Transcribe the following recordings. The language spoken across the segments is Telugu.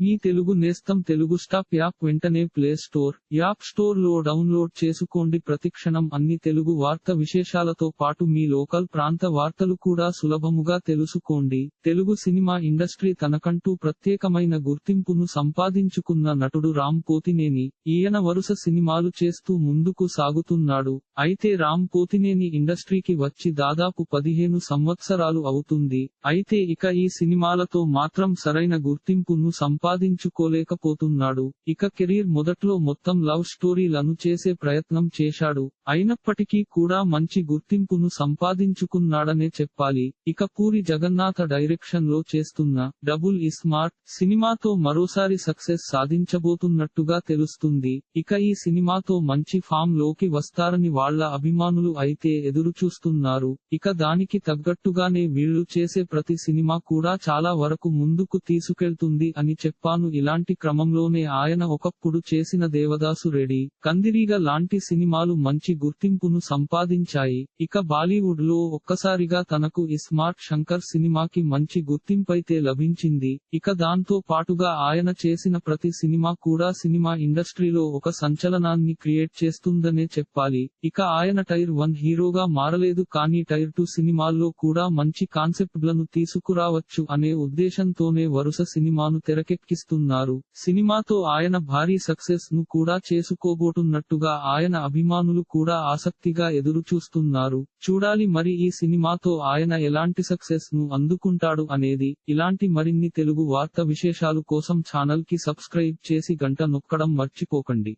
మీ తెలుగు నేస్తం తెలుగు స్టాప్ యాప్ వెంటనే ప్లే స్టోర్ యాప్ స్టోర్లో డౌన్లోడ్ చేసుకోండి. ప్రతిక్షణం అన్ని తెలుగు వార్త విశేషాలతో పాటు మీ లోకల్ ప్రాంత వార్తలు కూడా సులభముగా తెలుసుకోండి. తెలుగు సినిమా ఇండస్ట్రీ తనకంటూ ప్రత్యేకమైన గుర్తింపును సంపాదించుకున్న నటుడు రామ్ పోతినేని ఈయన వరుస సినిమాలు చేస్తూ ముందుకు సాగుతున్నాడు. అయితే రామ్ పోతినేని ఇండస్ట్రీకి వచ్చి దాదాపు పదిహేను సంవత్సరాలు అవుతుంది. అయితే ఇక ఈ సినిమాలతో మాత్రం సరైన గుర్తింపును సంపా సంపాదించుకోలేకపోతున్నాడు. ఇక కెరీర్ మొదట్లో మొత్తం లవ్ స్టోరీలను చేసే ప్రయత్నం చేశాడు. అయినప్పటికీ కూడా మంచి గుర్తింపును సంపాదించుకున్నాడనే చెప్పాలి. ఇక పూరి జగన్నాథ డైరెక్షన్లో చేస్తున్న డబుల్ ఇస్మార్ట్ సినిమాతో మరోసారి సక్సెస్ సాధించబోతున్నట్టుగా తెలుస్తుంది. ఇక ఈ సినిమాతో మంచి ఫామ్లోకి వస్తారని వాళ్ళ అభిమానులు అయితే ఎదురుచూస్తున్నారు. ఇక దానికి తగ్గట్టుగానే వీళ్ళు చేసే ప్రతి సినిమా కూడా చాలా వరకు ముందుకు తీసుకెళ్తుంది అని చెప్పారు. చెప్పాను ఇలాంటి క్రమంలోనే ఆయన ఒకప్పుడు చేసిన దేవదాసు రెడీ కందిరీగ లాంటి సినిమాలు మంచి గుర్తింపును సంపాదించాయి. ఇక బాలీవుడ్లో ఒక్కసారిగా తనకు ఇస్మార్ట్ శంకర్ సినిమాకి మంచి గుర్తింపైతే లభించింది. ఇక దాంతో పాటుగా ఆయన చేసిన ప్రతి సినిమా కూడా సినిమా ఇండస్ట్రీలో ఒక సంచలనాన్ని క్రియేట్ చేస్తుందనే చెప్పాలి. ఇక ఆయన టైర్ వన్ హీరోగా మారలేదు కానీ టైర్ టూ సినిమాల్లో కూడా మంచి కాన్సెప్ట్లను తీసుకురావచ్చు అనే ఉద్దేశంతోనే వరుస సినిమాను తెరకెక్కిస్తున్నారు సినిమాతో ఆయన భారీ సక్సెస్ను కూడా చేసుకోబోతున్నట్టుగా ఆయన అభిమానులు కూడా ఆసక్తిగా ఎదురు చూస్తున్నారు చూడాలి మరి ఈ సినిమాతో ఆయన ఎలాంటి సక్సెస్ను అందుకుంటాడు అనేది. ఇలాంటి మరిన్ని తెలుగు వార్త విశేషాలు కోసం ఛానల్కి సబ్స్క్రైబ్ చేసి గంట నొక్కడం మర్చిపోకండి.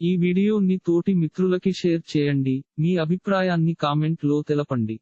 ఈ వీడియోని తోటి మిత్రులకి షేర్ చేయండి. మీ అభిప్రాయాన్ని కామెంట్లో తెలపండి.